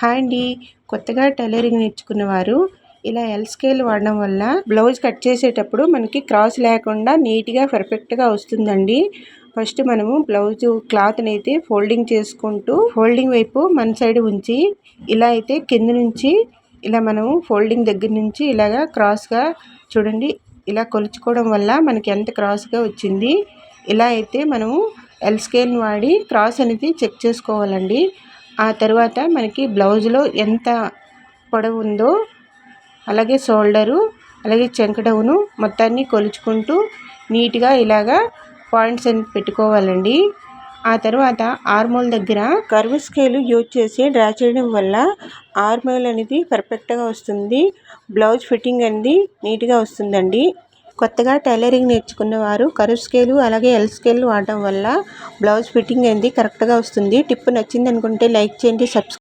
Hi అండి. కొత్తగా tailoring నేర్చుకున్నవారు ఇలా ఎల్ స్కేల్ వాడడం వల్ల బ్లౌజ్ కట్ చేసేటప్పుడు మనకి క్రాస్ లేకుండా నీట్గా పర్ఫెక్ట్గా వస్తుందండి. ఫస్ట్ మనము బ్లౌజ్ క్లాత్ని అయితే ఫోల్డింగ్ చేసుకుంటూ ఫోల్డింగ్ వైపు మన సైడ్ ఉంచి ఇలా అయితే కింద నుంచి ఇలా మనము ఫోల్డింగ్ దగ్గర నుంచి ఇలాగా క్రాస్గా చూడండి. ఇలా కొలుచుకోవడం వల్ల మనకి ఎంత క్రాస్గా వచ్చింది. ఇలా అయితే మనము ఎల్ స్కేల్ వాడి క్రాస్ అనేది చెక్ చేసుకోవాలండి. ఆ తర్వాత మనకి బ్లౌజ్లో ఎంత పొడవు ఉందో అలాగే షోల్డరు అలాగే చెంకడవును మొత్తాన్ని కొలుచుకుంటూ నీట్గా ఇలాగా పాయింట్స్ అని పెట్టుకోవాలండి. ఆ తర్వాత ఆర్మోల్ దగ్గర కర్వ్ స్కేల్ యూజ్ చేసి డ్రా చేయడం వల్ల ఆర్మోల్ అనేది పర్ఫెక్ట్గా వస్తుంది. బ్లౌజ్ ఫిట్టింగ్ అనేది నీట్గా వస్తుందండి. కొత్తగా టైలరింగ్ నేర్చుకున్న వారు కరువు స్కేలు అలాగే ఎల్ స్కేల్ వాడడం వల్ల బ్లౌజ్ ఫిట్టింగ్ అనేది కరెక్ట్గా వస్తుంది. టిప్ నచ్చింది అనుకుంటే లైక్ చేయండి సబ్స్క్రైబ్